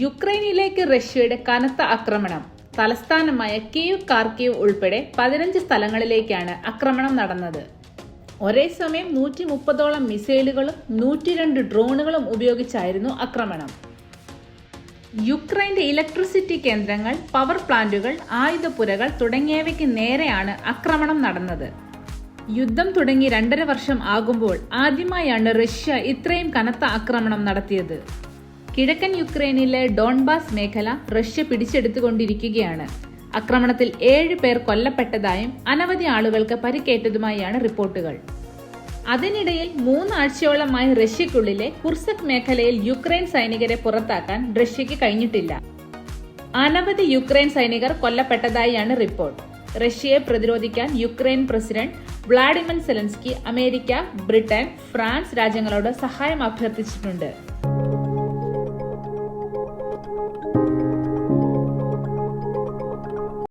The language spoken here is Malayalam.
യുക്രൈനിലേക്ക് റഷ്യയുടെ കനത്ത ആക്രമണം. തലസ്ഥാനമായ കീവ് കാർക്കീവ് ഉൾപ്പെടെ പതിനഞ്ച് സ്ഥലങ്ങളിലേക്കാണ് ആക്രമണം നടന്നത്. ഒരേ സമയം നൂറ്റി മുപ്പതോളം മിസൈലുകളും നൂറ്റി രണ്ട് ഡ്രോണുകളും ഉപയോഗിച്ചായിരുന്നു ആക്രമണം. യുക്രൈന്റെ ഇലക്ട്രിസിറ്റി കേന്ദ്രങ്ങൾ പവർ പ്ലാന്റുകൾ ആയുധപ്പുരകൾ തുടങ്ങിയവയ്ക്ക് നേരെയാണ് ആക്രമണം നടന്നത്. യുദ്ധം തുടങ്ങി രണ്ടര വർഷം ആകുമ്പോൾ ആദ്യമായാണ് റഷ്യ ഇത്രയും കനത്ത ആക്രമണം നടത്തിയത്. കിഴക്കൻ യുക്രൈനിലെ ഡോൺബാസ് മേഖല റഷ്യ പിടിച്ചെടുത്തുകൊണ്ടിരിക്കുകയാണ്. ആക്രമണത്തിൽ ഏഴ് പേർ കൊല്ലപ്പെട്ടതായും അനവധി ആളുകൾക്ക് പരിക്കേറ്റതുമായാണ് റിപ്പോർട്ടുകൾ. അതിനിടയിൽ മൂന്നാഴ്ചയോളമായി റഷ്യക്കുള്ളിലെ കുർസക് മേഖലയിൽ യുക്രൈൻ സൈനികരെ പുറത്താക്കാൻ റഷ്യക്ക് കഴിഞ്ഞിട്ടില്ല. അനവധി യുക്രൈൻ സൈനികർ കൊല്ലപ്പെട്ടതായാണ് റിപ്പോർട്ട്. റഷ്യയെ പ്രതിരോധിക്കാൻ Ukraine president Vladimir Zelensky America Britain France രാജ്യങ്ങളോട് സഹായം അഭ്യർത്ഥിച്ചിട്ടുണ്ട്. thank you